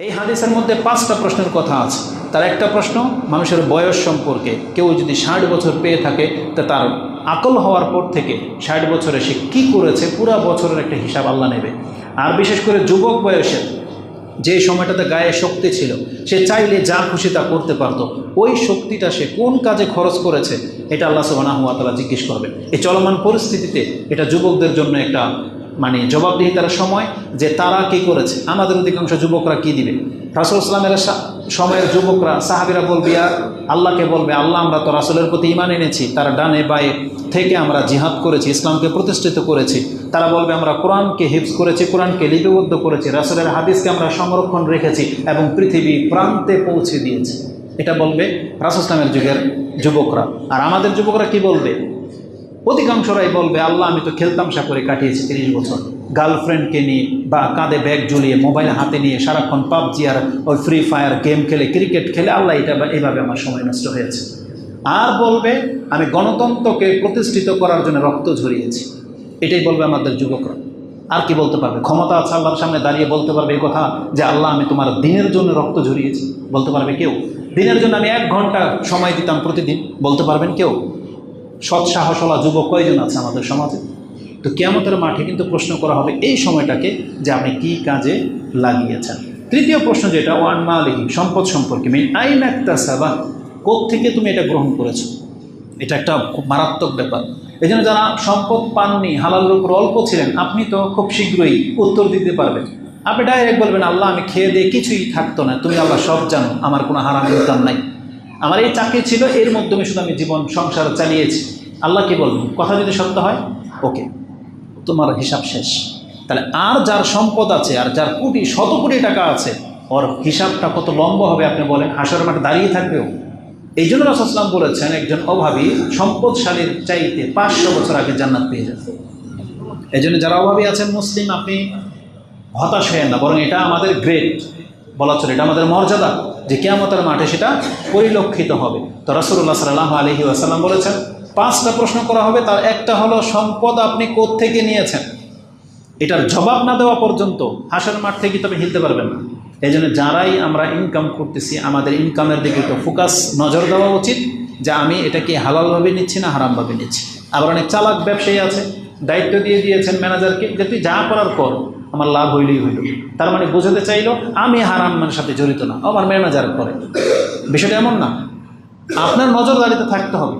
এই হাদিসের মধ্যে পাঁচটা প্রশ্নের কথা আছে। তার একটা প্রশ্ন, মানুষের বয়স সম্পর্কে। কেউ যদি ষাট বছর পেয়ে থাকে, তা তার আকল হওয়ার পর থেকে ষাট বছরে সে কি করেছে, পুরা বছরের একটা হিসাব আল্লাহ নেবে। আর বিশেষ করে যুবক বয়সের যে সময়টাতে গায়ে শক্তি ছিল, সে চাইলে যা খুশি তা করতে পারতো। ওই শক্তিটা সে কোন কাজে খরচ করেছে, এটা আল্লাহ সুবাহ জিজ্ঞেস করবে। এই চলমান পরিস্থিতিতে এটা যুবকদের জন্য একটা মানে জবাবদিহিতার সময় যে তারা কি করেছে। আমাদের অধিকাংশ যুবকরা কি দিবে? রাসুল ইসলামের সময়ের যুবকরা, সাহাবিরা বলবে আর আল্লাহকে বলবে, আল্লাহ, আমরা তো রাসুলের প্রতি ইমান এনেছি। তারা ডানে বায়ে থেকে আমরা জিহাদ করেছি, ইসলামকে প্রতিষ্ঠিত করেছি। তারা বলবে, আমরা কোরআনকে হিপস করেছি, কোরআনকে লিপিবদ্ধ করেছি, রাসুলের হাদিসকে আমরা সংরক্ষণ রেখেছি এবং পৃথিবী প্রান্তে পৌঁছে দিয়েছি। এটা বলবে রাসুল ইসলামের যুগের যুবকরা। আর আমাদের যুবকরা কি বলবে? অধিকাংশরাই বলবে, আল্লাহ, আমি তো খেলতামশা করে কাটিয়েছি তিরিশ বছর। গার্লফ্রেন্ডকে নিয়ে বা কাঁধে ব্যাগ ঝুলিয়ে মোবাইল হাতে নিয়ে সারাক্ষণ পাবজি আর ওই ফ্রি ফায়ার গেম খেলে, ক্রিকেট খেলে, আল্লাহ, এটা এইভাবে আমার সময় নষ্ট হয়েছে। আর বলবে, আমি গণতন্ত্রকে প্রতিষ্ঠিত করার জন্য রক্ত ঝরিয়েছি। এটাই বলবে আমাদের যুবকরা। আর কি বলতে পারবে? ক্ষমতা আছে আল্লাহর সামনে দাঁড়িয়ে বলতে পারবে এই কথা যে, আল্লাহ, আমি তোমার দিনের জন্য রক্ত ঝরিয়েছি। বলতে পারবে কেউ। দিনের জন্য আমি এক ঘণ্টা সময় দিতাম প্রতিদিন। বলতে পারবেন কেউ। সৎ সাহসওয়ালা যুবক কয়জন আছে আমাদের সমাজে? তো কেয়ামতের মাঠে কিন্তু প্রশ্ন করা হবে এই সময়টাকে যে আপনি কি কাজে লাগিয়েছেন? তৃতীয় প্রশ্ন যেটা, ওয়ান মালিহি, সম্পদ সম্পর্কে, মেন আইন একটা সাবা থেকে তুমি এটা গ্রহণ করেছ? এটা একটা খুব মারাত্মক ব্যাপার। এই জন্য যারা সম্পদ পাননি, হালালের উপর অল্প ছিলেন, আপনি তো খুব শীঘ্রই উত্তর দিতে পারবেন। আপনি ডাইরেক্ট বলবেন, আল্লাহ, আমি খেয়ে দিয়ে কিছুই থাকতো না। তুমি আল্লাহ সব জানো, আমার কোনো হারাম ইনকাম নাই। আমার এই চাকরি ছিল, এর মাধ্যমে শুধু আমি জীবন, সংসার চালিয়েছি। আল্লাহ কি বলবেন? কথা যদি সত্য হয়, ওকে। তোমার হিসাব শেষ। তাহলে আর যার সম্পদ আছে, আর যার কোটি, শত কোটি টাকা আছে, ওর হিসাবটা কত লম্বা হবে আপনি বলেন? হাসর মাঠে দাঁড়িয়ে থাকবেও। এই জন্য রাসাসলাম বলেছেন, একজন অভাবী সম্পদশালীর চাইতে পাঁচশো বছর আগে জান্নাত পেয়ে যাবে। এই জন্য যারা অভাবী আছেন, মুসলিম, আপনি হতাশ হয়েন না, বরং এটা আমাদের গ্রেট বলা চলে এটা আমাদের মর্যাদা। যে কেয়ামতের মাঠে সেটা পরিলক্ষিত হবে। তো রাসুল্লাহ সাল্লাহ আলহি আসাল্লাম বলেছেন, পাঁচটা প্রশ্ন করা হবে, তার একটা হলো, সম্পদ আপনি থেকে নিয়েছেন? এটার জবাব না দেওয়া পর্যন্ত হাসার মাঠ থেকে তবে হিলতে পারবেন না। এই জন্য যারাই আমরা ইনকাম করতেছি, আমাদের ইনকামের দিকে একটু ফোকাস নজর দেওয়া উচিত যে আমি এটাকে হালালভাবে নিচ্ছি না হারামভাবে নিচ্ছি। আবার অনেক চালাক ব্যবসায়ী আছে, দায়িত্ব দিয়ে দিয়েছেন ম্যানেজারকে যে তুই যা করার কর আমার লাভ হইলেই হইল। তার মানে বোঝাতে চাইলো, আমি হারামের সাথে জড়িত না আমার ম্যানেজার করে। বিষয়টা এমন না। আপনার নজরদারিতে থাকতে হবে।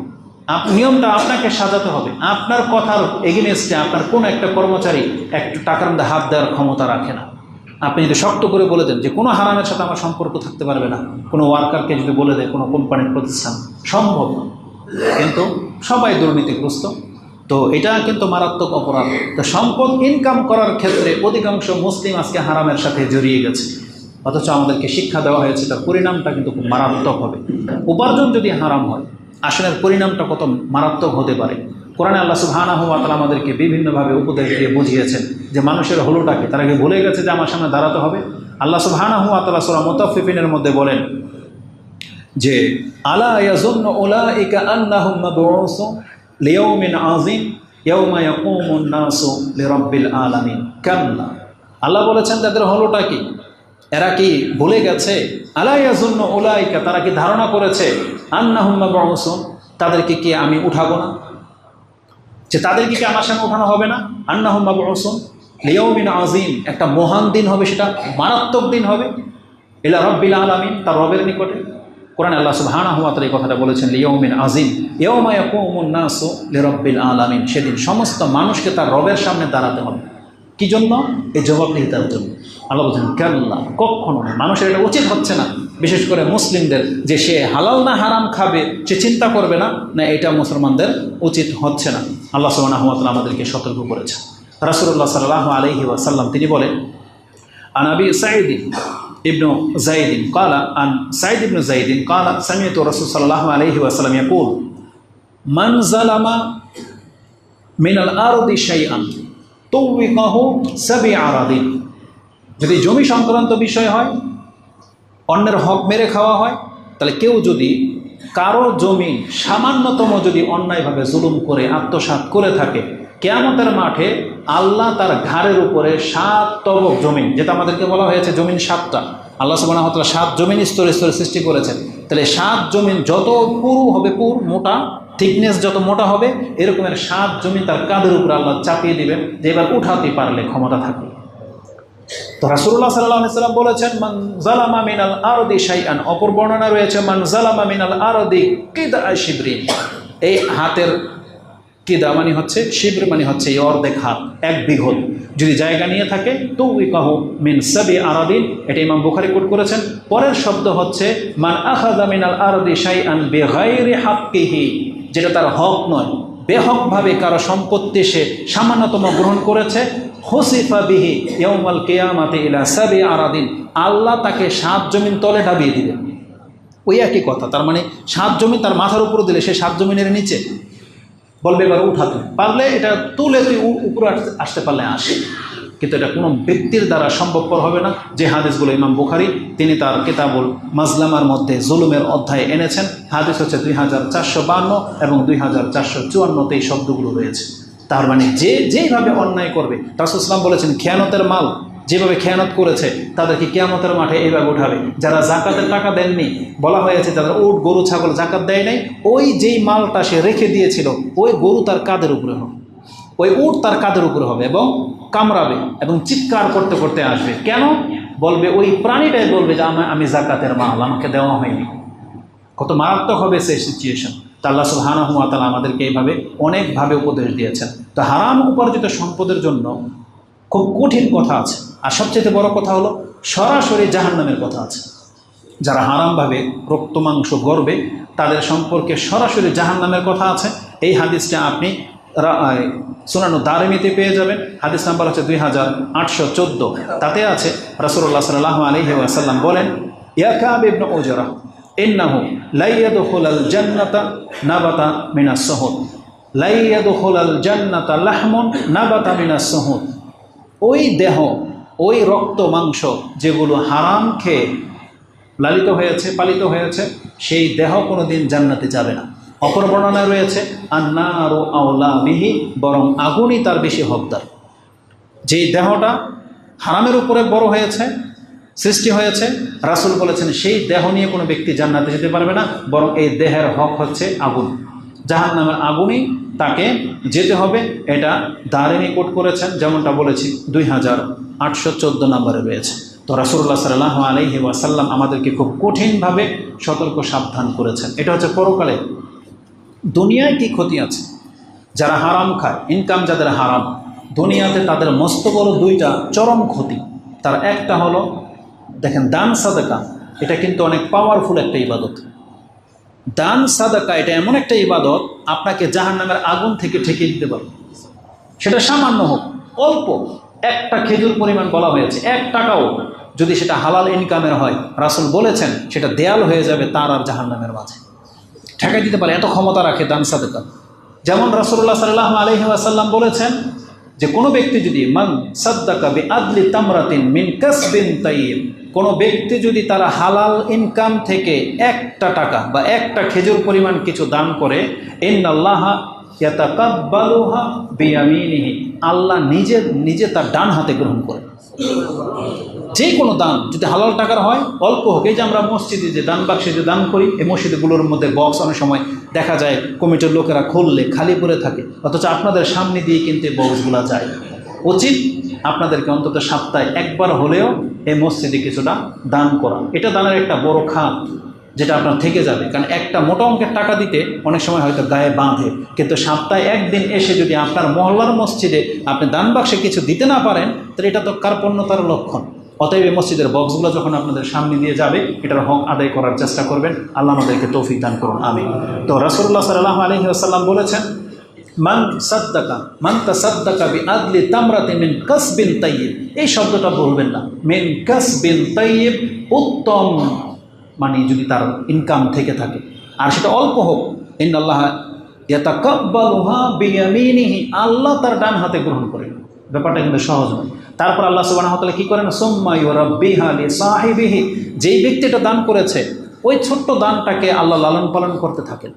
নিয়মটা আপনাকে সাজাতে হবে। আপনার কথার এগেনেস্টে আপনার কোন একটা কর্মচারী একটু টাকার মধ্যে হাত দেওয়ার ক্ষমতা রাখে না। আপনি যদি শক্ত করে বলে দেন যে, কোনো হারামের সাথে আমার সম্পর্ক থাকতে পারবে না, কোনো ওয়ার্কারকে যদি বলে দেয়, কোনো কোম্পানির প্রতিষ্ঠান, সম্ভব কিন্তু সবাই দুর্নীতিগ্রস্ত। তো এটা কিন্তু মারাত্মক অপরাধ। তো সম্পদ ইনকাম করার ক্ষেত্রে অধিকাংশ মুসলিম আজকে হারামের সাথে জড়িয়ে গেছে। অথচ আমাদেরকে শিক্ষা দেওয়া হয়েছে, তার পরিণামটা কিন্তু খুব মারাত্মক হবে। উপার্জন যদি হারাম হয় আসলে পরিণামটা কত মারাত্মক হতে পারে। কোরআনে আল্লাহ সুবহানা হুয়া আমাদেরকে বিভিন্নভাবে উপদেশ দিয়ে বুঝিয়েছেন যে মানুষের হলোটাকে, তারা কি ভুলে গেছে যে আমার সামনে দাঁড়াতে হবে। আল্লাহ সুবহানা হুয়া তাআলা সূরা মুতাফফিফিনের মধ্যে বলেন যে, আলা আন্নাহুম মাবউসুন? লিয়াউমিন আযীম, ইয়াউমা ইয়াকুমুন নাসু লিরাব্বিল আলামিন। কাল্লা। আল্লাহ বলেছেন, তাদের হলোটা কি? এরা কি ভুলে গেছে? আলা ইয়াজুন্নু উলাইকা, তারা কি ধারণা করেছে? আন্নাহুম মাবউসুন, তাদেরকে কি আমি উঠাবো না? যে তাদেরকে কি আমার সামনে উঠানো হবে না? আন্নাহুম মাবউসুন, লিয়াউমিন আযীম, একটা মহান দিন হবে সেটা, মারাত্মক দিন হবে। ইলা রব্বিল আলামিন, তার রবের নিকটে। কোরআন আল্লাহ সুবাহানা হাত এই কথাটা বলেছেন ইয়মিন আজিম ইয়মায় নাসু লিরব্বিল আলামিন। সেদিন সমস্ত মানুষকে তার রবের সামনে দাঁড়াতে হবে। কি জন্য এই জবাবদিহিতার জন্য। আল্লাহ বলছেন, কেল্লা কখনো না মানুষের এটা উচিত হচ্ছে না। বিশেষ করে মুসলিমদের, যে সে হালাল না হারাম খাবে, সে চিন্তা করবে না না এটা মুসলমানদের উচিত হচ্ছে না। আল্লাহ সুবাহ আমাদেরকে সতর্ক করেছে রাসুল্লাহ সাল্লাহ আলহি ওয়াসাল্লাম তিনি বলেন আনাবি সাইদিন ابن زيد قال عن سعيد بن زيد قال سمعت رسول صلى الله عليه وسلم يقول من ظلم من الأرض شيئا طوقه سبع أراضين যদি জমি সংক্রান্ত বিষয় হয় অন্যের হক মেরে খাওয়া হয় তাহলে কেউ যদি কারো জমি সামান্যতম যদি অন্যায়ভাবে জুলুম করে আত্মসাৎ করে থাকে কেয়ামতের মাঠে আল্লাহ তার ঘাড়ের উপরে সাত তবক জমিন, যেটা আমাদেরকে বলা হয়েছে জমিন সাতটা। আল্লাহ সুবাহতলা সাত জমিন স্তরে স্তরে সৃষ্টি করেছেন। তাহলে সাত জমিন যত পুরু হবে, পুর, মোটা থিকনেস যত মোটা হবে, এরকমের সাত জমিন তার কাঁধের উপর আল্লাহ চাপিয়ে দিবেন, যে এবার উঠাতে পারলে ক্ষমতা থাকবে। তো রাসুল্লাহ সাল্লাহ সাল্লাম বলেছেন, মান জালামা মিনাল আরদি শাইআন অপর বর্ণনা রয়েছে, মান জালামা মিনাল আরদি কিদা শিবরিন এই হাতের কিদা মানে হচ্ছে? শিবর মানে হচ্ছে অর্ধেক হাত, এক বিঘত যদি জায়গা নিয়ে থাকে তো উই কাহু মিন সাবি আরাদিন। এটা ইমাম বুখারি কোট করেছেন। পরের শব্দ হচ্ছে, মান আখাদা মিনাল আরদি শাইআন বেগাইরি হাক্কিহি। যেটা তার হক নয়। বেহকভাবে কারও সম্পত্তি সে সামান্যতম গ্রহণ করেছে। হসিফা বিহি ইয়মাল কেয়ামাতে ইলা সাবি আরাদিন। আল্লাহ তাকে সাত জমিন তলে ডাবিয়ে দিবেন ওই একই কথা। তার মানে সাত জমিন তার মাথার উপর দিলে সে সাত জমিনের নিচে। বলবে এবার উঠাতে। পারলে এটা তুলে তুই উপরে আসতে- পারলে আসে। কিন্তু এটা কোনো ব্যক্তির দ্বারা সম্ভবপর হবে না। যে হাদিসগুলো ইমাম বুখারি, তিনি তার কিতাবুল মাজলামার মধ্যে জুলুমের অধ্যায়ে এনেছেন। হাদিস হচ্ছে দুই হাজার চারশো বান্ন এবং দুই হাজার চারশো চুয়ান্নতে এই শব্দগুলো রয়েছে। তার মানে যে যেইভাবে অন্যায় করবে রাসুসলাম বলেছেন, খেয়ানতের মাল যেভাবে খেয়ানত করেছে, তাদেরকে কেয়ামতের মাঠে এইভাবে উঠাবে। যারা জাকাতের টাকা দেননি, বলা হয়েছে যারা উট, গরু, ছাগল জাকাত দেয় নাই, ওই যেই মালটা সে রেখে দিয়েছিল, ওই গরু তার কাদের উপরে হবে। ওই উট তার কাদের উপরে হবে এবং কামড়াবে এবং চিৎকার করতে করতে আসবে। কেন? বলবে, ওই প্রাণীটাই বলবে যে আমি আমি জাকাতের মাল, আমাকে দেওয়া হয়নি। কত মারাত্মক হবে সেই সিচুয়েশন তা আল্লাহ সুবহানাহু ওয়া তাআলা আমাদেরকে এইভাবে অনেকভাবে উপদেশ দিয়েছেন। তো হারাম উপার্জিত সম্পদের জন্য খুব কঠিন কথা আছে। আর সবচেয়ে বড় কথা হলো সরাসরি জাহান্নামের কথা আছে। যারা হারামভাবে রক্ত মাংস গর্বে তাদের সম্পর্কে সরাসরি জাহান্নামের কথা আছে। এই হাদিসটা আপনি আহ, দারমিতে পেয়ে যাবেন। হাদিস নাম্বার হচ্ছে দুই হাজার আটশো চোদ্দ। তাতে আছে রাসুল্লাহ সাল্লাহ আলহি আসাল্লাম বলেন ইয়াকাব ইবন ওজরা ইন্নাহু লাইয়াদুল জান্নাতা নাবাতা মিনাস সহদ। লাইয়াদুল জান্নাতা লাহমন নাবাতা মিনাস ওই দেহ, ওই রক্ত মাংস যেগুলো হারাম খেয়ে লালিত হয়েছে, পালিত হয়েছে, সেই দেহ কোনো দিন জান্নাতে যাবে না। অপর বর্ণনায় রয়েছে, আন্নার ও আওলা মিহি বরং আগুনই তার বেশি হকদার। যেই দেহটা হারামের উপরে বড় হয়েছে, সৃষ্টি হয়েছে, রাসুল বলেছেন, সেই দেহ নিয়ে কোনো ব্যক্তি জান্নাতে যেতে পারবে না, বরং এই দেহের হক হচ্ছে আগুন। জাহান নামের আগুনই তাকে যেতে হবে। এটা দাঁড়িয়ে কোট করেছেন, যেমনটা বলেছি, দুই হাজার আটশো চোদ্দ নম্বরে রয়েছে। তো রাসুল্লাহ সাল্লাহ আলহি ওয়াসাল্লাম আমাদেরকে খুব কঠিনভাবে সতর্ক সাবধান করেছেন। এটা হচ্ছে পরকালে। দুনিয়ায় কি ক্ষতি আছে? যারা হারাম খায় ইনকাম যাদের হারাম, দুনিয়াতে তাদের মস্ত বড় দুইটা চরম ক্ষতি। তার একটা হলো, দেখেন, দান সাদাকা। এটা কিন্তু অনেক পাওয়ারফুল একটা ইবাদত। দান, সাদাকা, এটা এমন একটা ইবাদত, আপনাকে জাহান নামের আগুন থেকে ঠেকে দিতে পারে সেটা সামান্য হোক, অল্প। একটা খেজুর পরিমাণ বলা হয়েছে, এক টাকাও। যদি সেটা হালাল ইনকামের হয়, রাসুল বলেছেন, সেটা দেয়াল হয়ে যাবে তার আর জাহান নামের মাঝে। ঠেকাই দিতে পারে, এত ক্ষমতা রাখে দান, সাদাকা। যেমন রাসুল্লাহ সাল্লাহ আলহি বলেছেন যে, কোনো ব্যক্তি যদি মান সাদ্দাকা বি আদলি তামরাতিন মিন কাসবিন তাইয়িব কোনো ব্যক্তি যদি তারা হালাল ইনকাম থেকে একটা টাকা বা একটা খেজুর পরিমাণ কিছু দান করে, ইন্নাল্লাহ ইয়াতাকাব্বালুহা আল্লাহ নিজে নিজে তার ডান হাতে গ্রহণ করে। যে কোনো দান, যদি হালাল টাকার হয়, অল্প হোক, এই যে আমরা মসজিদে যে দান বাক্সে যে দান করি, এই মসজিদগুলোর মধ্যে বক্স অনেক সময় দেখা যায়, কমিটির লোকেরা খুললে, খালি পড়ে থাকে, অথচ আপনাদের সামনে দিয়ে কিন্তু বক্সগুলো যায়। উচিত আপনাদেরকে অন্তত সপ্তাহে একবার হলেও এই মসজিদে কিছুটা দান করা। এটা দানের একটা বড় খাত যেটা আপনার থেকে যাবে। কারণ একটা মোটা অঙ্কের টাকা দিতে অনেক সময় হয়তো গায়ে বাঁধে। কিন্তু সপ্তাহে একদিন এসে যদি আপনার মহল্লার মসজিদে আপনি দান বাক্সে কিছু দিতে না পারেন, তাহলে এটা তো কার্পণ্যতার লক্ষণ। অতএব এই মসজিদের বক্সগুলো যখন আপনাদের সামনে দিয়ে যাবে, এটার হক আদায় করার চেষ্টা করবেন। আল্লাহ আমাদেরকে তৌফিক দান করুন। আমি তো রাসুল্লাহ সাল্লাহ আলহি আসাল্লাম বলেছেন মান সাদ্দাকা, মান তাসাদ্দাকা বি আদলি তামরাতে মিন কাসবিন তাইয়িব। এই শব্দটা বলবেন না। মিন কাসবিন তাইয়িব উত্তম মানে যদি তার ইনকাম থেকে থাকে। আর সেটা অল্প হোক। ইন্নাল্লাহ ইয়াতাকাব্বালুহা বিয়ামিনিহি, আল্লাহ তার ডান হাতে গ্রহণ করেন। ব্যাপারটা কিন্তু সহজ নয়। তারপর আল্লাহ সুবহানাহু ওয়া তাআলা কি করেন? সুম্মা ইউরাব্বিহা লি সাহিবিহি যেই ব্যক্তিটা দান করেছে, ওই ছোট্ট দানটাকে আল্লাহ লালন পালন করতে থাকেন।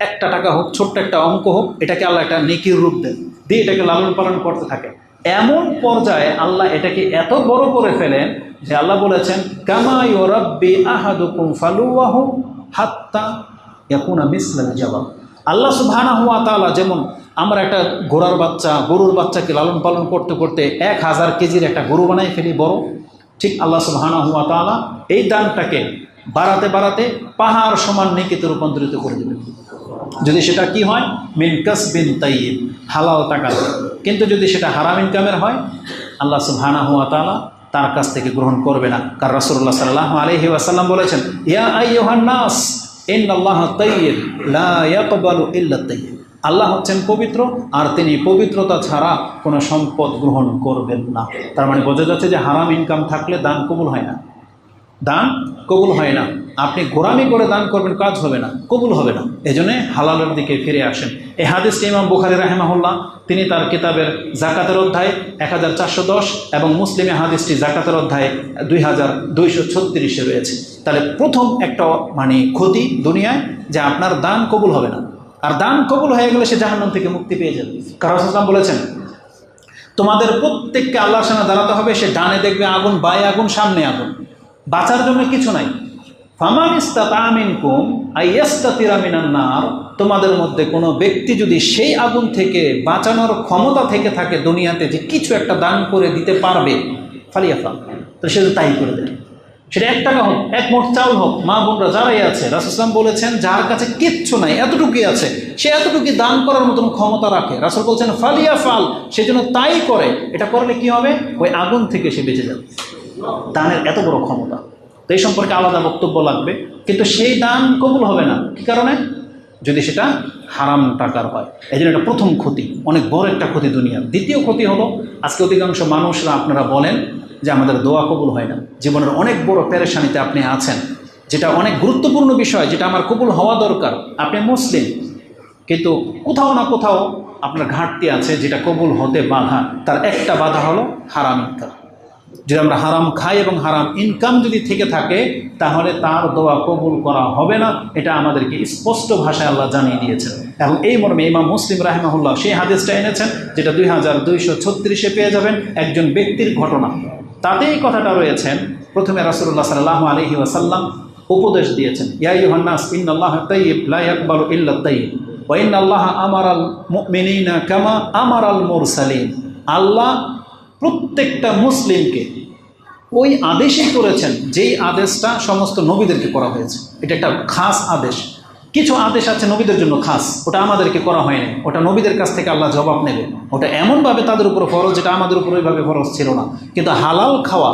একটা টাকা হোক, ছোট্ট একটা অঙ্ক হোক, এটাকে আল্লাহ একটা নেকির রূপ দেন। দিয়ে এটাকে লালন পালন করতে থাকে। এমন পর্যায়ে আল্লাহ এটাকে এত বড় করে ফেলেন যে আল্লাহ বলেছেন কামাই ও রব্বি আহাদুকুম ফালুয়াহু হাত্তা ইয়াকুনা মিসলাল জবাব আল্লাহ সুবহানা হুয়া তাআলা যেমন আমরা একটা ঘোড়ার বাচ্চা, গরুর বাচ্চাকে লালন পালন করতে করতে এক হাজার কেজির একটা গরু বানাই ফেলি বড়। ঠিক আল্লাহ সুবহানা হুয়া তাআলা এই দানটাকে বাড়াতে বাড়াতে পাহাড় সমান নেকিতে রূপান্তরিত করে দেবেন যদি সেটা কি হয়? মিন কাসবিন তাইয়িব, হালাল টাকা কিন্তু যদি সেটা হারাম ইনকামের হয়, আল্লাহ সুবহানাহু হুয়া তাআলা তার কাছ থেকে গ্রহণ করবে না। কার রাসূলুল্লাহ সাল্লাহ আলহি ওয়াসাল্লাম বলেছেন, ইয়া আইয়ুহান নাস, ইন্নাল্লাহা তাইয়িব, লা ইয়াকবালু ইল্লা তাইয়িব। আল্লাহ হচ্ছেন পবিত্র, আর তিনি পবিত্রতা ছাড়া কোনো সম্পদ গ্রহণ করবেন না। তার মানে বোঝা যাচ্ছে যে হারাম ইনকাম থাকলে দান কবুল হয় না। দান কবুল হয় না। আপনি গোরামি করে দান করবেন, কাজ হবে না, কবুল হবে না। এই জন্যে হালালের দিকে ফিরে আসেন। এই হাদিসটি ইমাম বুখারি রাহেমাহুল্লাহ, তিনি তার কিতাবের জাকাতের অধ্যায় এক হাজার চারশো দশ এবং মুসলিমে হাদিসটি জাকাতের অধ্যায় দুই হাজার দুইশো ছত্রিশে রয়েছে। তাহলে প্রথম একটা মানে ক্ষতি দুনিয়ায় যে আপনার দান কবুল হবে না। আর দান কবুল হয়ে গেলে সে জাহান্নাম থেকে মুক্তি পেয়ে যাবে। কারণ বলেছেন, তোমাদের প্রত্যেককে আল্লাহর সামনে দাঁড়াতে হবে, সে ডানে দেখবে আগুন, বায়ে আগুন, সামনে আগুন। বাঁচার জন্য কিছু নাই। কুম তোমাদের মধ্যে কোনো ব্যক্তি যদি সেই আগুন থেকে বাঁচানোর ক্ষমতা থেকে থাকে দুনিয়াতে যে কিছু একটা দান করে দিতে পারবে, ফালিয়াফা। তো সে তাই করে দেয় সেটা এক টাকা হোক, এক মোট চাউল হোক, মা বোনরা যারাই আছে রাসুসলাম বলেছেন, যার কাছে কিচ্ছু নাই, এতটুকুই আছে, সে এতটুকু দান করার মতন ক্ষমতা রাখে। রাসুল বলছেন ফালিয়া ফাল সেই জন্য তাই করে, এটা করলে কি হবে? ওই আগুন থেকে সে বেঁচে যাবে। দানের এত বড় ক্ষমতা। তো এই সম্পর্কে আলাদা বক্তব্য লাগবে। কিন্তু সেই দান কবুল হবে না। কি কারণে? যদি সেটা হারাম টাকার হয়। এই জন্য এটা প্রথম ক্ষতি, অনেক বড় একটা ক্ষতি দুনিয়ার। দ্বিতীয় ক্ষতি হলো, আজকে অধিকাংশ মানুষরা আপনারা বলেন যে আমাদের দোয়া কবুল হয় না। জীবনের অনেক বড় পেরেশানিতে আপনি আছেন। যেটা অনেক গুরুত্বপূর্ণ বিষয়, যেটা আমার কবুল হওয়া দরকার। আপনি মুসলিম, কিন্তু কোথাও না কোথাও আপনার ঘাটতি আছে যেটা কবুল হতে বাধা। তার একটা বাধা হলো হারাম ইনকাম যদি আমরা হারাম খাই এবং হারাম ইনকাম যদি থেকে থাকে, তাহলে তার দোয়া কবুল করা হবে না। এটা আমাদেরকে স্পষ্ট ভাষায় আল্লাহ জানিয়ে দিয়েছেন। এবং এই মর্মে ইমাম মুসলিম রাহমাহুল্লাহ সেই হাদিসটা এনেছেন, যেটা দুই হাজার দুইশো ছত্রিশে পেয়ে যাবেন একজন ব্যক্তির ঘটনা। তাতে এই কথাটা রয়েছেন প্রথমে রাসুল্লাহ সাল্লাহ আলহি ওয়াসাল্লাম উপদেশ দিয়েছেন ইয়াইহান্নাস ইন্নাল্লাহ তাইয়িব লা ইয়াকবালু ইল্লা তাইয়িব ওয়া ইন্নাল্লাহ আমারাল মুমিনিনা কামা আমারাল মুরসালিন। আল্লাহ প্রত্যেকটা মুসলিমকে ওই আদেশই করেছেন, যেই আদেশটা সমস্ত নবীদেরকে করা হয়েছে। এটা একটা খাস আদেশ। কিছু আদেশ আছে নবীদের জন্য খাস, ওটা আমাদেরকে করা হয়নি। ওটা নবীদের কাছ থেকে আল্লাহ জবাব নেবে। ওটা এমনভাবে তাদের উপর ফরজ, যেটা আমাদের উপর ওইভাবে ফরজ ছিল না। কিন্তু হালাল খাওয়া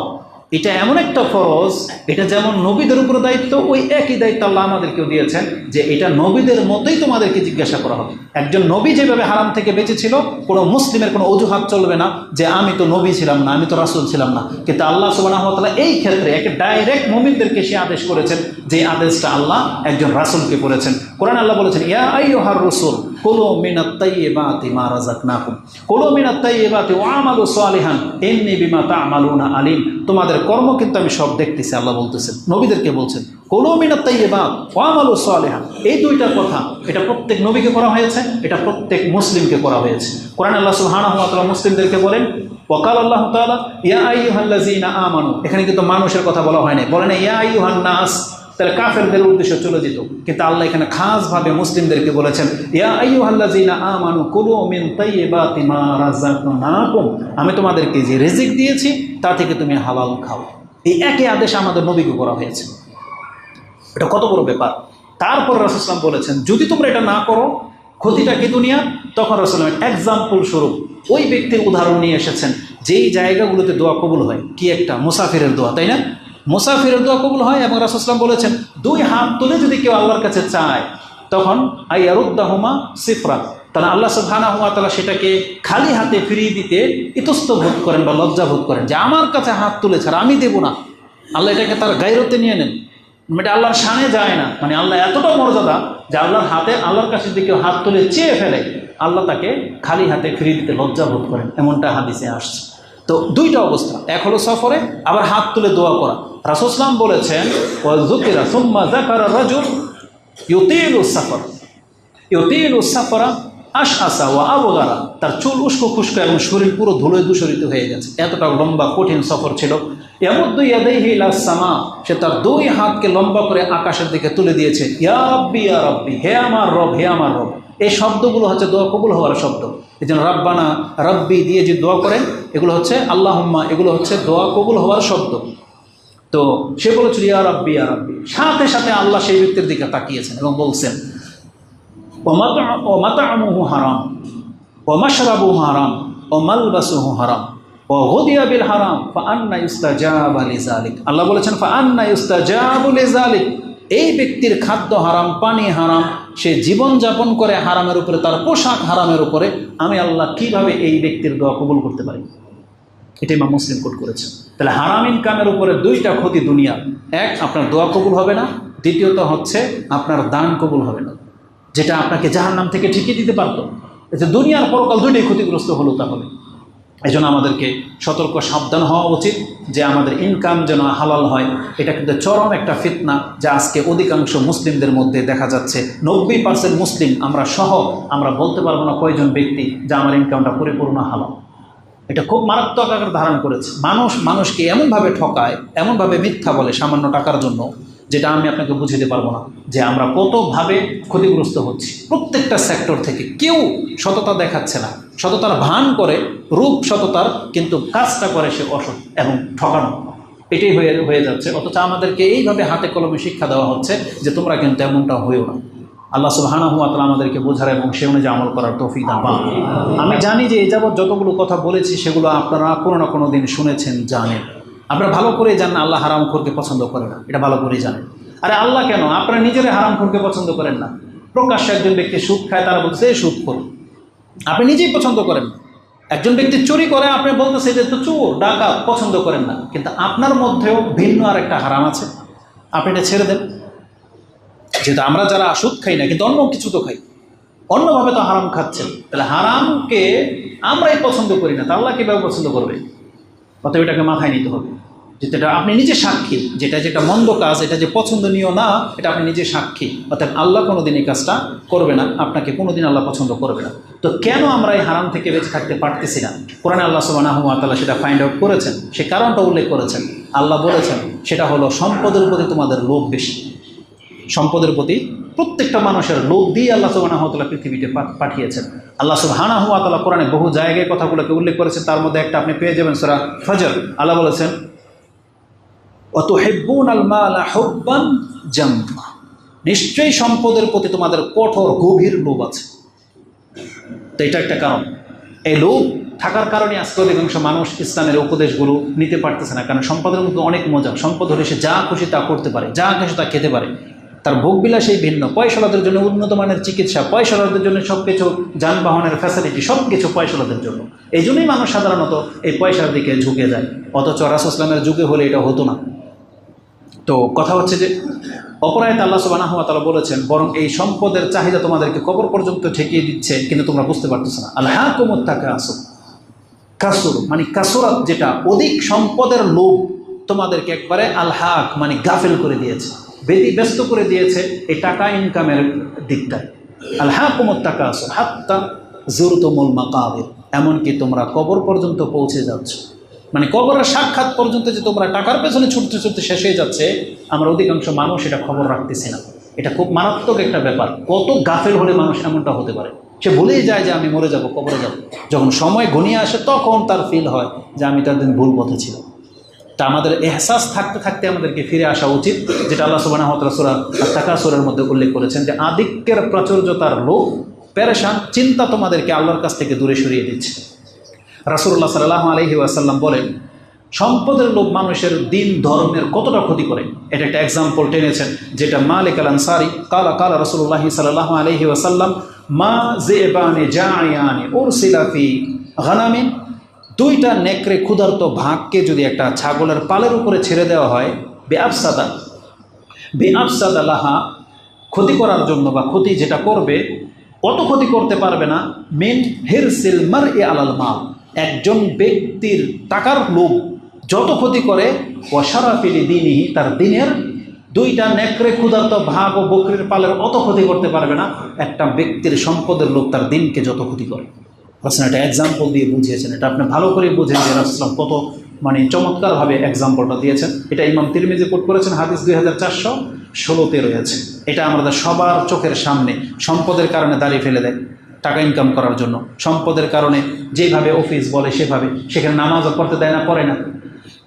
এটা এমন একটা ফরজ, এটা যেমন নবীদের উপর দায়িত্ব, ওই একই দায়িত্ব আল্লাহ আমাদেরকেও দিয়েছেন যে এটা নবীদের মতোই তোমাদেরকে জিজ্ঞাসা করা হবে। একজন নবী যেভাবে হারাম থেকে বেঁচেছিল, কোনো মুসলিমের কোনো অজুহাত চলবে না যে আমি তো নবী ছিলাম না, আমি তো রাসুল ছিলাম না। কিন্তু আল্লাহ সুবাহতাল্লাহ এই ক্ষেত্রে একে ডাইরেক্ট মমিনদেরকে সে আদেশ করেছেন যে আদেশটা আল্লাহ একজন রাসুলকে করেছেন। কোরআন আল্লাহ বলেছেন, ইয়া আই হার রসুল বিমা তা তোমাদের কর্ম কিন্তু আমি সব দেখতেছি, আল্লাহ বলতেছেন, নবীদেরকে বলছেন। কোলো মিনাত্তাইয়েবাত ও আমালু সালিহান। এই দুইটা কথা, এটা প্রত্যেক নবীকে করা হয়েছে, এটা প্রত্যেক মুসলিমকে করা হয়েছে। কোরআন আল্লাহ ওয়া মুসলিমদেরকে বলেন ওয়াকাল আল্লাহ তাআলা, ইয়া আইয়ুহাল্লাযীনা আমানু। এখানে কিন্তু মানুষের কথা বলা হয়নি বলেন ইয়া আইয়ুহান নাস তাহলে কাফেরদের উদ্দেশ্যে চলে যেত। কিন্তু আল্লাহ এখানে খাসভাবে মুসলিমদেরকে বলেছেন, ইয়া আমানু কুলু আমি তোমাদেরকে যে রিজিক দিয়েছি, তা থেকে তুমি হালাল খাও। এই একই আদেশ আমাদের নবীকে করা হয়েছে। এটা কত বড় ব্যাপার। তারপর রাসুসলাম বলেছেন, যদি তোমরা এটা না করো, ক্ষতিটা কি দুনিয়া? তখন রাসুলাম এক্সাম্পল স্বরূপ ওই ব্যক্তির উদাহরণ নিয়ে এসেছেন, যেই জায়গাগুলোতে দোয়া কবুল হয়, কি একটা মুসাফিরের দোয়া, তাই না? মুসাফিরের দোয়া কবুল হয় এবং রাসুসলাম বলেছেন, দুই হাত তুলে যদি কেউ আল্লাহর কাছে চায়, তখন আইয়ারুদ্দাহমা সিফরা। তাহলে আল্লাহ সুবহানা হুয়া তালা সেটাকে খালি হাতে ফিরিয়ে দিতে ইতস্ত বোধ করেন বা লজ্জা বোধ করেন যে আমার কাছে হাত তুলে ছাড়া আমি দেবো না। আল্লাহ এটাকে তার গাইরতে নিয়ে নেন। এটা আল্লাহর শানে যায় না। মানে আল্লাহ এতটা মর্যাদা যে আল্লাহর হাতে, আল্লাহর কাছে যদি কেউ হাত তুলে চেয়ে ফেলে, আল্লাহ তাকে খালি হাতে ফিরিয়ে দিতে লজ্জা বোধ করেন। এমনটা হাদিসে আসছে। তো দুইটা অবস্থা। এক হলো সফরে, আবার হাত তুলে দোয়া করা। রাসুসলাম বলেছেন আশ আবগারা। তার চুল উস্কো খুস্কো এবং শরীর পুরো ধুলোয় দূষরিত হয়ে গেছে। এতটা লম্বা, কঠিন সফর ছিল। ইলা সামা। সে তার দুই হাতকে লম্বা করে আকাশের দিকে তুলে দিয়েছে। হে আমার রব, হে আমার রব। এই শব্দগুলো হচ্ছে দোয়া কবুল হওয়ার শব্দ। এই জন্য রাব্বানা, রব্বি দিয়ে যে দোয়া করেন, এগুলো হচ্ছে আল্লাহম্মা এগুলো হচ্ছে দোয়া কবুল হওয়ার শব্দ। তো সে বলেছিল, ইয়া রব্বি ইয়া রব্বি। সাথে সাথে আল্লাহ সেই ব্যক্তির দিকে তাকিয়েছেন এবং বলছেন ও মাতামুহু হারাম ও মাশরাবু হারাম ও মালবাসুহু হারাম ও বিল হারাম, ফা আন্না ইস্তাজাব লিজালিক। আল্লাহ বলেছেন, ফা আন্না ইস্তাজাব লিজালিক। এই ব্যক্তির খাদ্য হারাম, পানি হারাম, সে জীবন যাপন করে হারামের উপরে, তার পোশাক হারামের উপরে, আমি আল্লাহ কীভাবে এই ব্যক্তির দোয়া কবুল করতে পারি? এটাই মা মুসলিম কোট করেছে তাহলে হারাম ইনকামের উপরে দুইটা ক্ষতি দুনিয়া এক, আপনার দোয়া কবুল হবে না। দ্বিতীয়ত হচ্ছে, আপনার দান কবুল হবে না। যেটা আপনাকে জাহার নাম থেকে ঠিকই দিতে পারতো। এতে দুনিয়ার পরকাল দুইটাই ক্ষতিগ্রস্ত হলো তাহলে। এই জন্য আমাদেরকে সতর্ক, সাবধান হওয়া উচিত যে আমাদের ইনকাম যেন হালাল হয়। এটা কিন্তু চরম একটা ফিতনা যা আজকে অধিকাংশ মুসলিমদের মধ্যে দেখা যাচ্ছে। নব্বই পার্সেন্ট মুসলিম, আমরা সহ, আমরা বলতে পারব না কয়জন ব্যক্তি যে আমার ইনকামটা পরিপূর্ণ হালাল। এটা খুব মারাত্মক আকার ধারণ করেছে। মানুষ মানুষকে এমনভাবে ঠকায়, এমনভাবে মিথ্যা বলে সামান্য টাকার জন্য, যেটা আমি আপনাকে বুঝিতে পারব না, যে আমরা কতভাবে ক্ষতিগ্রস্ত হচ্ছি। প্রত্যেকটা সেক্টর থেকে কেউ সততা দেখাচ্ছে না। সততার ভান করে, রূপ সততার, কিন্তু কাজটা করে সে অসৎ এবং ঠকানো। এটাই হয়ে হয়ে যাচ্ছে। অথচ আমাদেরকে এইভাবে হাতে কলমে শিক্ষা দেওয়া হচ্ছে যে তোমরা কিন্তু এমনটা হয়েও না। আল্লাহ সুবাহানা হুয়া তালা আমাদেরকে বোঝার এবং সে অনুযায়ী আমল করার তৌফিক পান আমি জানি যে এই যাবৎ যতগুলো কথা বলেছি, সেগুলো আপনারা কোনো না কোনো দিন শুনেছেন, জানেন। আপনারা ভালো করে জানেন আল্লাহ হারাম খোরকে পছন্দ করে না। এটা ভালো করেই জানেন। আরে আল্লাহ কেন? আপনারা নিজেরা হারাম খোরকে পছন্দ করেন না। প্রকাশ্যে একজন ব্যক্তি সুদ খায়, তারা বলছে "এ সুদ খোর। আপনি নিজেই পছন্দ করেন। একজন ব্যক্তি চুরি করে, আপনি বলতেছে যে তো চোর ডাকা পছন্দ করেন না। কিন্তু আপনার মধ্যেও ভিন্ন আর একটা হারাম আছে। আপনি এটা ছেড়ে দেন। যেহেতু আমরা যারা সুদ খাই না, কিন্তু অন্য কিছু তো খাই। অন্যভাবে তো হারাম খাচ্ছেন। তাহলে হারামকে আমরাই পছন্দ করি না, তা আল্লাহ কীভাবে পছন্দ করবে? অতএব এটাকে মাথায় নিতে হবে যেটা আপনি নিজে সাক্ষী, যেটা যেটা মন্দ কাজ, এটা যে পছন্দনীয় না, এটা আপনি নিজে সাক্ষী। অর্থাৎ আল্লাহ কোনো দিন এই কাজটা করবে না, আপনাকে কোনো দিন আল্লাহ পছন্দ করবে না। তো কেন আমরা এই হারাম থেকে বেঁচে থাকতে পারতেছি না? কোরআনে আল্লাহ সুবাহ সেটা ফাইন্ড আউট করেছেন। সে কারণটা উল্লেখ করেছেন। আল্লাহ বলেছেন, সেটা হলো সম্পদের প্রতি তোমাদের লোভ বেশি। সম্পদের প্রতি প্রত্যেকটা মানুষের লোভ দিয়ে আল্লাহ সুবাহ পৃথিবীতে পাঠিয়েছেন। আল্লাহ সুবহানা হুয়া তালা কোরআনে বহু জায়গায় কথাগুলোকে উল্লেখ করেছেন। তার মধ্যে একটা আপনি পেয়ে যাবেন সোরা ফজর। আল্লাহ বলেছেন অত হেব্বুন আল মালা হব্বান জাম্মা। নিশ্চয়ই সম্পদের প্রতি তোমাদের কঠোর, গভীর লোভ আছে। তো এটা একটা কারণ। এই লোভ থাকার কারণে আজকে অধিকাংশ মানুষ ইসলামের উপদেশগুলো নিতে পারতেছে না। কারণ সম্পদের মধ্যে অনেক মজা। সম্পদ হলে সে যা খুশি তা করতে পারে, যা খুশি তা খেতে পারে। তার ভোগবিলাসই ভিন্ন। পয়সালাদের জন্য উন্নত মানের চিকিৎসা, পয়সালাদের জন্য সব কিছু যানবাহনের ফ্যাসিলিটি সব কিছু পয়সালাদের জন্য। এই জন্যই মানুষ সাধারণত এই পয়সার দিকে ঝুঁকে যায়। অথচ রাসুসলামের যুগে হলে এটা হতো না। তো কথা হচ্ছে যে অপরায়ত আল্লাহ সুবাহ তালা বলেছেন, বরং এই সম্পদের চাহিদা তোমাদেরকে কবর পর্যন্ত ঠেকিয়ে দিচ্ছে কিন্তু তোমরা বুঝতে পারতেছো না। আল্লাহ কুমত তাকে আসো কাসুর মানে কাসুরাত যেটা অধিক সম্পদের লোভ তোমাদেরকে একবারে আলহাক মানে গাফেল করে দিয়েছে। বেদি ব্যস্ত করে দিয়েছে এই টাকা ইনকামের দিকটায়। আলহা কুমত টাকা আসো হাত্তা জোরতমুল মাকাবের, এমনকি তোমরা কবর পর্যন্ত পৌঁছে যাচ্ছ। মানে কবরের সাক্ষাৎ পর্যন্ত যে তোমরা টাকার পেছনে ছুটতে ছুটতে শেষ হয়ে যাচ্ছে, আমরা অধিকাংশ মানুষ এটা খবর রাখতেছি না। এটা খুব মারাত্মক একটা ব্যাপার। কত গাফেল হলে মানুষ এমনটা হতে পারে? সে ভুলেই যায় যে আমি মরে যাব, কবরে যাব। যখন সময় ঘনিয়ে আসে, তখন তার ফিল হয় যে আমি তার দিন ভুল পথে ছিলাম। তা আমাদের এহসাস থাকতে থাকতে আমাদেরকে ফিরে আসা উচিত, যেটা আল্লাহ সুবাহ সুরা তাকাসুরের মধ্যে উল্লেখ করেছেন যে আধিক্যের প্রাচুর্যতার লোক পেরেশান, চিন্তা তোমাদেরকে আল্লাহর কাছ থেকে দূরে সরিয়ে দিচ্ছে। রাসুল্লাহ সাল্লাহ আলহি আসাল্লাম বলেন, সম্পদের লোভ মানুষের দিন ধর্মের কতটা ক্ষতি করে? এটা একটা এক্সাম্পল টেনেছেন, যেটা মালিক আল আনসারি, কালা কালা রসুল্লাহি সাল্লাহ আলহি আসাল্লাম মা জেবানে জায়ানে ওর সিলাফি গানামিন দুইটা নেকড়ে ক্ষুধার্ত ভাগকে যদি একটা ছাগলের পালের উপরে ছেড়ে দেওয়া হয়, বেআফসাদা। বেআফসাদা লাহা, ক্ষতি করার জন্য বা ক্ষতি যেটা করবে কত ক্ষতি করতে পারবে না। মেন হিরসিল মার এ আলাল মাল। একজন ব্যক্তির টাকার লোভ যত ক্ষতি করে ওয়াসারাফিলি দিনই তার দিনের দুইটা নেকড়ে ক্ষুধার্ত ভাগ ও বকরির পালের অত ক্ষতি করতে পারবে না। একটা ব্যক্তির সম্পদের লোক তার দিনকে যত ক্ষতি করে। রাসুল একটা এক্সাম্পল দিয়ে বুঝিয়েছেন। এটা আপনি ভালো করে বুঝেন যে রাসুলাম কত মানে চমৎকারভাবে এক্সাম্পলটা দিয়েছেন। এটা ইমাম তিরমিজি কোট করেছেন, হাদিস দুই হাজার চারশো ষোলোতে রয়েছে। এটা আমাদের সবার চোখের সামনে, সম্পদের কারণে দাঁড়িয়ে ফেলে দেয় টাকা ইনকাম করার জন্য। সম্পদের কারণে যেভাবে অফিস বলে সেভাবে। সেখানে নামাজও পড়তে দেয় না, পড়ে না।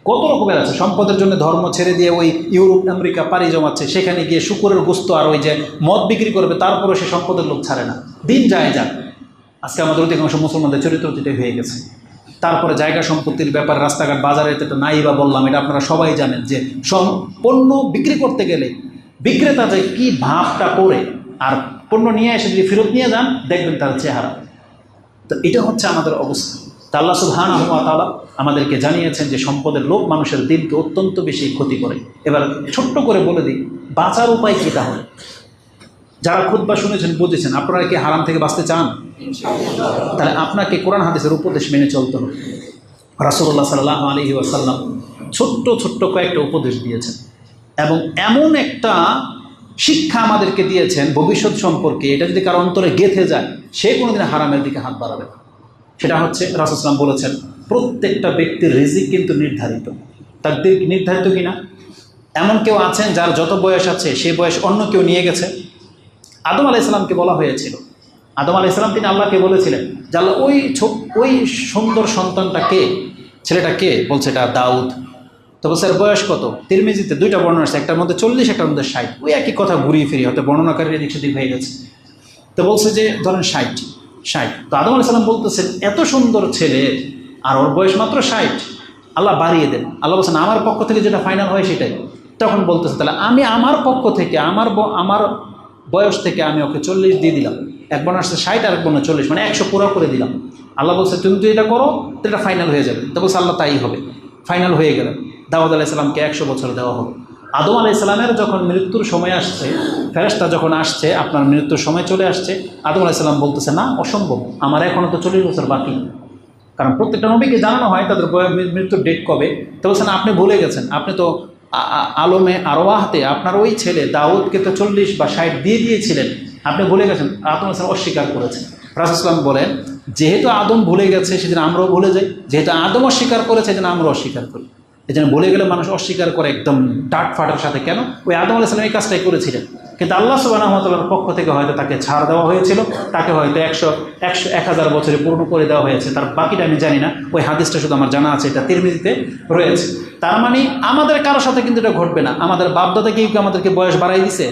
কত রকমের আছে? সম্পদের জন্য ধর্ম ছেড়ে দিয়ে ওই ইউরোপ, আমেরিকা, পাড়ি জমাচ্ছে। সেখানে গিয়ে শুকুরের গুস্ত আর ওই যে মদ বিক্রি করবে, তারপরেও সে সম্পদের লোক ছাড়ে না। দিন যায় যাক। আজকে আমাদের অধিকাংশ মুসলমানদের চরিত্র যেটাই হয়ে গেছে। তারপরে জায়গা সম্পত্তির ব্যাপার, রাস্তাঘাট, বাজারে তো নাই বা বললাম, এটা আপনারা সবাই জানেন যে পণ্য বিক্রি করতে গেলে বিক্রেতা যে কী ভাবটা করে, আর পণ্য নিয়ে এসে যদি ফেরত নিয়ে যান, দেখবেন তার চেহারা। তো এটা হচ্ছে আমাদের অবস্থা। তা আল্লাহ সুবহান তালা আমাদেরকে জানিয়েছেন যে সম্পদের লোভ মানুষের দিনকে অত্যন্ত বেশি ক্ষতি করে। এবার ছোট্ট করে বলে দিই, বাঁচার উপায় কী তাহলে? যারা খুদ্া শুনেছেন বুঝেছেন আপনারা কি হারাম থেকে বাঁচতে চান? তাহলে আপনাকে কোরআন হাদিসের উপদেশ মেনে চলতে হবে। রাসুল্লাহ সাল্লাহ আলহি আসাল্লাম ছোট্ট ছোট্ট কয়েকটা উপদেশ দিয়েছেন এবং এমন একটা শিক্ষা আমাদেরকে দিয়েছেন ভবিষ্যৎ সম্পর্কে এটা যদি কারও অন্তরে গেঁথে যায় সে কোনোদিন হারামের দিকে হাত বাড়াবে না। সেটা হচ্ছে রাসুসলাম বলেছেন প্রত্যেকটা ব্যক্তির রিজিক কিন্তু নির্ধারিত। তার দিক নির্ধারিত কিনা? এমন কেউ আছেন যার যত বয়স আছে সেই বয়স অন্য কেউ নিয়ে গেছে। আদম আলাহ ইসলামকে বলা হয়েছিল। আদম আলাহ ইসলাম তিনি আল্লাহকে বলেছিলেন যে আল্লাহ ওই ওই সুন্দর সন্তানটা কে? ছেলেটা কে? বলছে এটা দাউদ। তো বলছে এর বয়স কত? তিরমিজিতে দুইটা বর্ণনা আছে, একটার মধ্যে চল্লিশ, একটার মধ্যে ষাট। ওই একই কথা ঘুরিয়ে ফিরিয়ে, হয়তো বর্ণনাকারীর এদিক সেদিক হয়ে গেছে। তো বলছে যে ধরেন ষাট ষাট। তো আদম আলাইসালাম বলতেছেন, এত সুন্দর ছেলে, আর ওর বয়স মাত্র ষাট। আল্লাহ বাড়িয়ে দেন। আল্লাহ বলছেন, আমার পক্ষ থেকে যেটা ফাইনাল হয় সেটাই। তখন বলতেছে, তাহলে আমি আমার পক্ষ থেকে, আমার আমার বয়স থেকে আমি ওকে চল্লিশ দিয়ে দিলাম। এক বোন আসছে ষাট, আর এক বোন চল্লিশ মানে একশো পুরো করে দিলাম। আল্লাহ বলছে, তুমি যদি এটা করো তো এটা ফাইনাল হয়ে যাবে। তো বলছে, আল্লাহ, তাই হবে। ফাইনাল হয়ে গেল। দাউদ আলাইসালামকে একশো বছর দেওয়া হবে আদম আলাইসালামের যখন মৃত্যুর সময় আসছে, ফেরেশতা যখন আসছে, আপনার মৃত্যুর সময় চলে আসছে, আদম আলাইসালাম বলতেছে, না, অসম্ভব। আমার এখনও তো চল্লিশ বছর বাকি। কারণ প্রত্যেকটা নবীকে জানানো হয় তাদের মৃত্যুর ডেট কবে। তো বলছেন আপনি ভুলে গেছেন। আপনি তো আলমে আরোয়াহতে আপনার ওই ছেলে দাউদকে তো চল্লিশ বা ষাট দিয়ে দিয়েছিলেন। আপনি ভুলে গেছেন আদম আসলাম অস্বীকার করেছেন। রাসুসলাম বলেন, যেহেতু আদম ভুলে গেছে, সেদিন আমরাও ভুলে যাই। যেহেতু আদম অস্বীকার করেছে, সেদিন আমরাও অস্বীকার করি। এই জন্য ভুলে গেলে মানুষ অস্বীকার করে একদম ডাট ফাটার সাথে। কেন? ওই আদম আলাইসালাম এই কাজটাই করেছিলেন। কিন্তু আল্লাহ সুবাহর পক্ষ থেকে হয়তো তাকে ছাড় দেওয়া হয়েছিল, তাকে হয়তো একশো একশো, এক হাজার বছরে পূর্ণ করে দেওয়া হয়েছে। তার বাকিটা আমি জানি না, ওই হাদিসটা শুধু আমার জানা আছে, এটা তিরমিজিতে রয়েছে। তার মানে আমাদের কারও সাথে কিন্তু এটা ঘটবে না। আমাদের বাপদাদা কি আমাদেরকে বয়স বাড়াই দিছে?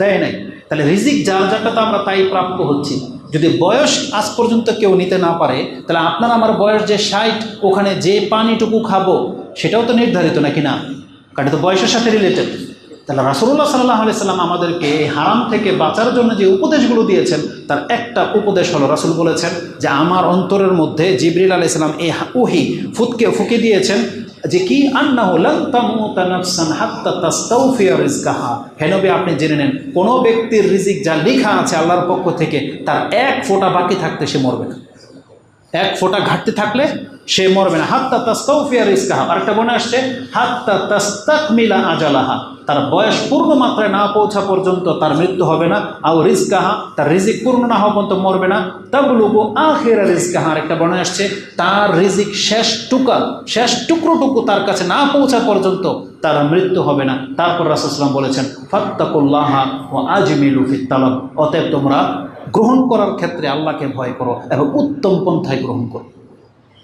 দেয় নাই। তাহলে রিজিক যার যারটা তো আমরা তাই প্রাপ্য হচ্ছি। যদি বয়স আজ পর্যন্ত কেউ নিতে না পারে, তাহলে আপনার আমার বয়স যে ষাট, ওখানে যে পানিটুকু খাব, সেটাও তো নির্ধারিত নাকি না? কারণ তো বয়সের সাথে রিলেটেড তাহলে রাসুল্লাহ সাল্লাহ আলাইসাল্লাম আমাদেরকে এই হারাম থেকে বাঁচার জন্য যে উপদেশগুলো দিয়েছেন, তার একটা উপদেশ হলো, রাসুল বলেছেন যে আমার অন্তরের মধ্যে জিবরিল আলাইসাল্লাম এই হা- উহি ফুতকে ফুকে দিয়েছেন যে কি? আন্নাহু লান তামুতা নাফসান হাত্তা তাস্তাউফিয়া রিজকাহা। হে নবী, আপনি জেনে নেন, কোনো ব্যক্তির রিজিক যা লেখা আছে আল্লাহর পক্ষ থেকে, তার এক ফোঁটা বাকি থাকতে সে মরবে না। এক ফোঁটা ঘাটতি থাকলে সে মরবে না। হাত্তা তাস্তাউফিয়া রিজকাহা। আরেকটা মনে আসছে, হাত্তা তাস্তাকমিলা আজালাহা। তার বয়স পূর্ণ মাত্রায় না পৌঁছা পর্যন্ত তার মৃত্যু হবে না। আও রিজকাহা, তার রিজিক পূর্ণ না হওয়া পর্যন্ত মরবে না। তাবলুগু আখেরা রিজকাহা। আরেকটা মনে আসছে, তার রিজিক শেষ টুকা শেষ টুকরো টুকু তার কাছে না পৌঁছা পর্যন্ত তার মৃত্যু হবে না। তারপর রাসুসলাম বলেছেন, ফাত্তাকুল্লাহা ও আজমিলু তালাব। অতএব তোমরা গ্রহণ করার ক্ষেত্রে আল্লাহকে ভয় করো এবং উত্তম পন্থায় গ্রহণ করো।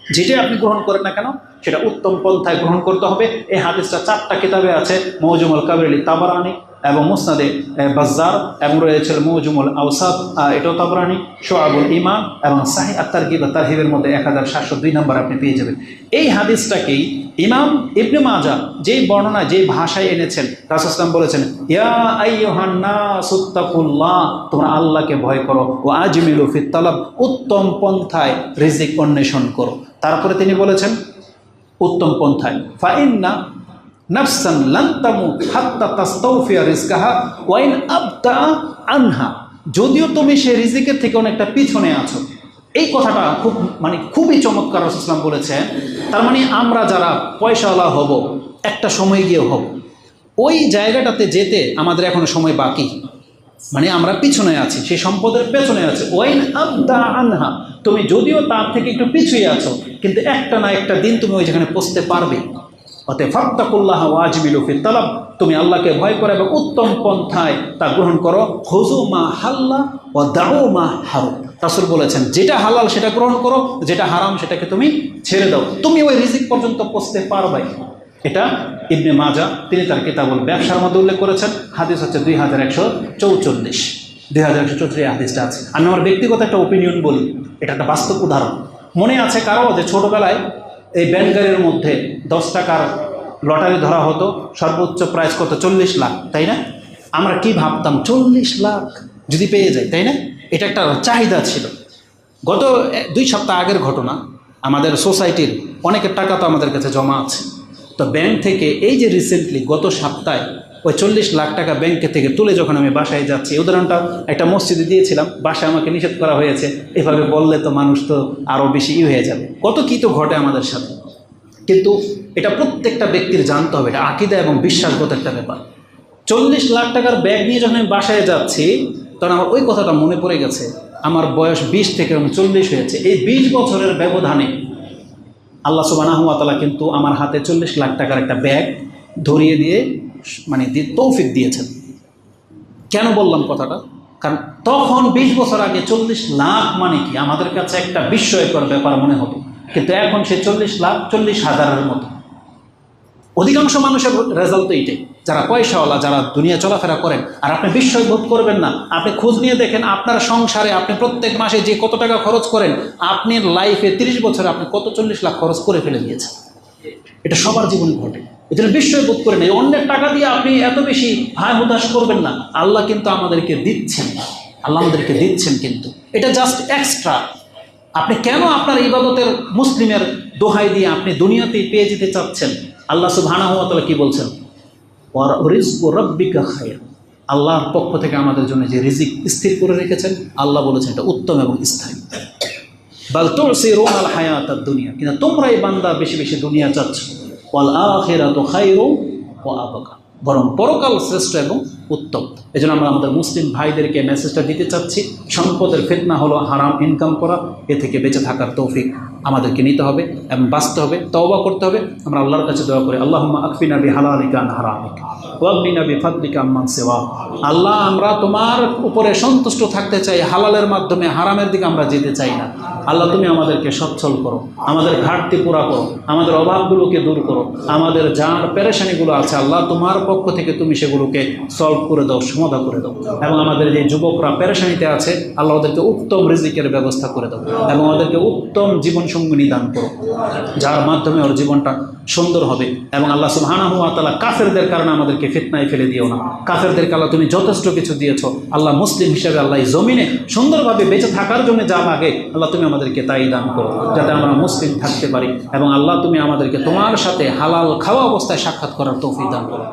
যেটাই আপনি গ্রহণ করেন না কেন সেটা উত্তম পন্থায় গ্রহণ করতে হবে। এই হাদিসটা চারটা কিতাবে আছে মৌজুমুল কাবেলি তাবারানি এবং মুসনাদে এ, বাজ্জার এবং রয়েছে মৌজুমুল আউসাদ এটাও তাবরানি শোয়াবুল ইমান এবং সাহি আত্মার গিবা তারহিবের মধ্যে এক হাজার সাতশো দুই নম্বর আপনি পেয়ে যাবেন। এই হাদিসটাকেই ইমাম ইবনে মাজা যেই বর্ণনা যেই ভাষায় এনেছেন রাসুসলাম বলেছেন তোমরা আল্লাহকে ভয় করো ও আজমিলু ফিত উত্তম পন্থায় রিজিক অন্বেষণ করো। তারপরে তিনি বলেছেন, উত্তম পন্থায়, ফাইন্না নাফসান লান্তামু হাত্তা তাস্তাউফিয়া রিজকাহা ওয়াইন আবতা আনহা। যদিও তুমি সে রিজিকের থেকে অনেকটা পিছনে আছো। এই কথাটা খুব মানে খুবই চমৎকার রসুলাম বলেছেন। তার মানে আমরা যারা পয়সাওয়ালা হব, একটা সময় গিয়ে হব। ওই জায়গাটাতে যেতে আমাদের এখনও সময় বাকি। মানে আমরা পিছনে আছি সেই সম্পদের পেছনে আছে। ওয়াইন আবদা আনহা, তুমি যদিও তার থেকে একটু পিছুই আছো, কিন্তু একটা না একটা দিন তুমি ওই যেখানে পৌঁছতে পারবে। অতএব ফাত্তাকুল্লাহ ওয়াজবিলু ফি তালাব, তুমি আল্লাহকে ভয় করো এবং উত্তম পন্থায় তা গ্রহণ করো। হজু মা হাল্লা ও দাও মা হারু। রাসুল বলেছেন, যেটা হালাল সেটা গ্রহণ করো, যেটা হারাম সেটাকে তুমি ছেড়ে দাও। তুমি ওই রিজিক পর্যন্ত পৌঁছতে পারবে এটা ইবনে মাজা, তিনি তার কিতাবুল ব্যবসার মধ্যে উল্লেখ করেছেন। হাদিস হচ্ছে দুই হাজার একশো চৌচল্লিশ। দুই হাজার একশো চৌত্রিশ হাদিসটা আছে। আমি আমার ব্যক্তিগত একটা ওপিনিয়ন বলি। এটা একটা বাস্তব উদাহরণ। মনে আছে কারও যে ছোটোবেলায় এই ব্যাংকারের মধ্যে দশ টাকার লটারি ধরা হতো, সর্বোচ্চ প্রাইস কত? চল্লিশ লাখ, তাই না? আমরা কি ভাবতাম? চল্লিশ লাখ যদি পেয়ে যাই তাই না? এটা একটা চাহিদা ছিল। গত দুই সপ্তাহ আগের ঘটনা, আমাদের সোসাইটির অনেকের টাকা তো আমাদের কাছে জমা আছে। তো ব্যাংক থেকে এই যে রিসেন্টলি গত সপ্তাহে ওই চল্লিশ লাখ টাকা ব্যাংকে থেকে তুলে যখন আমি বাসায় যাচ্ছি, উদাহরণটা একটা মসজিদে দিয়েছিলাম, বাসায় আমাকে নিষেধ করা হয়েছে। এভাবে বললে তো মানুষ তো আরও বেশি ই হয়ে যাবে। কত কী তো ঘটে আমাদের সাথে। কিন্তু এটা প্রত্যেকটা ব্যক্তির জানতে হবে, এটা আকিদা এবং বিশ্বাসগত একটা ব্যাপার। চল্লিশ লাখ টাকার ব্যাগ নিয়ে যখন আমি বাসায় যাচ্ছি, তখন আমার ওই কথাটা মনে পড়ে গেছে। আমার বয়স বিশ থেকে এবং চল্লিশ হয়েছে। এই বিশ বছরের ব্যবধানে আল্লাহ সুবানাহতালা কিন্তু আমার হাতে চল্লিশ লাখ টাকার একটা ব্যাগ ধরিয়ে দিয়ে মানে তৌফিক দিয়েছেন। কেন বললাম কথাটা? কারণ তখন বিশ বছর আগে চল্লিশ লাখ মানে কি? আমাদের কাছে একটা বিস্ময়কর ব্যাপার মনে হতো। কিন্তু এখন সে চল্লিশ লাখ, চল্লিশ হাজারের মতো। অধিকাংশ মানুষের রেজাল্ট তো এইটাই। যারা পয়সাওয়ালা, যারা দুনিয়া চলাফেরা করেন, আর আপনি বিস্ময় বোধ করবেন না। আপনি খোঁজ নিয়ে দেখেন, আপনার সংসারে আপনি প্রত্যেক মাসে যে কত টাকা খরচ করেন, আপনি লাইফে তিরিশ বছরে আপনি কত চল্লিশ লাখ খরচ করে ফেলে দিয়েছেন। এটা সবার জীবনে ঘটে। এই জন্য বিস্ময় বোধ করে নেই অন্যের টাকা দিয়ে আপনি এত বেশি হায় হতাশ করবেন না। আল্লাহ কিন্তু আমাদেরকে দিচ্ছেন। আল্লাহ আমাদেরকে দিচ্ছেন কিন্তু। এটা জাস্ট এক্সট্রা আপনি কেন আপনার ইবাদতের মুসলিমের দোহাই দিয়ে আপনি দুনিয়াতেই পেয়ে যেতে চাচ্ছেন? আল্লাহ সুবহানাহুয়াতালা কি বলছেন? রিজকু বলছেন আল্লাহর পক্ষ থেকে আমাদের জন্য যে রিজিক স্থির করে রেখেছেন, আল্লাহ বলেছেন এটা উত্তম এবং স্থায়ী। বাল তুসিরুন আল হায়াত দুনিয়া। কিন্তু তোমরাই বান্দা বেশি বেশি দুনিয়া চাচ্ছ। ওয়াল তো খায়রু ও আবকা। বরং পরকাল শ্রেষ্ঠ এবং উত্তম। এজন্য আমরা আমাদের মুসলিম ভাইদেরকে মেসেজটা দিতে চাচ্ছি, সম্পদের ফিতনা হলো হারাম ইনকাম করা, এ থেকে বেঁচে থাকার তৌফিক আমাদেরকে নিতে হবে এবং বাঁচতে হবে, তওবা করতে হবে। আমরা আল্লাহর কাছে দোয়া করি আল্লাহ আকফিনা বি হালালিকা আন হারামিক ওয়াগনিনা বি ফাদলিকা আম্মান সিওয়া আল্লাহ, আমরা তোমার উপরে সন্তুষ্ট থাকতে চাই, হালালের মাধ্যমে, হারামের দিকে আমরা যেতে চাই না। আল্লাহ, তুমি আমাদেরকে সচ্ছল করো, আমাদের ঘাটতি পুরা করো, আমাদের অভাবগুলোকে দূর করো, আমাদের যার পেরেশানিগুলো আছে, আল্লাহ, তোমার পক্ষ থেকে তুমি সেগুলোকে সলভ করে দাও, সমাধা করে দাও। এবং আমাদের যে যুবকরা পেরেশানিতে আছে, আল্লাহ ওদেরকে উত্তম রিজিকের ব্যবস্থা করে দাও এবং ওদেরকে উত্তম জীবন সঙ্গিনী দান করো, যার মাধ্যমে ওর জীবনটা সুন্দর হবে। এবং আল্লাহ সুবহানাহু ওয়া তাআলা কাফেরদের কারণে আমাদেরকে ফিতনায় ফেলে দিও না। কাফেরদেরকে আল্লাহ তুমি যথেষ্ট কিছু দিয়েছ, আল্লাহ মুসলিম হিসেবে আল্লাহ জমিনে সুন্দরভাবে বেঁচে থাকার জন্য যা আগে আল্লাহ তুমি আমাদেরকে তাই দান করো, যাতে আমরা মুসলিম থাকতে পারি। এবং আল্লাহ তুমি আমাদেরকে তোমার সাথে হালাল খাওয়া অবস্থায় সাক্ষাৎ করার তৌফিক দান করো।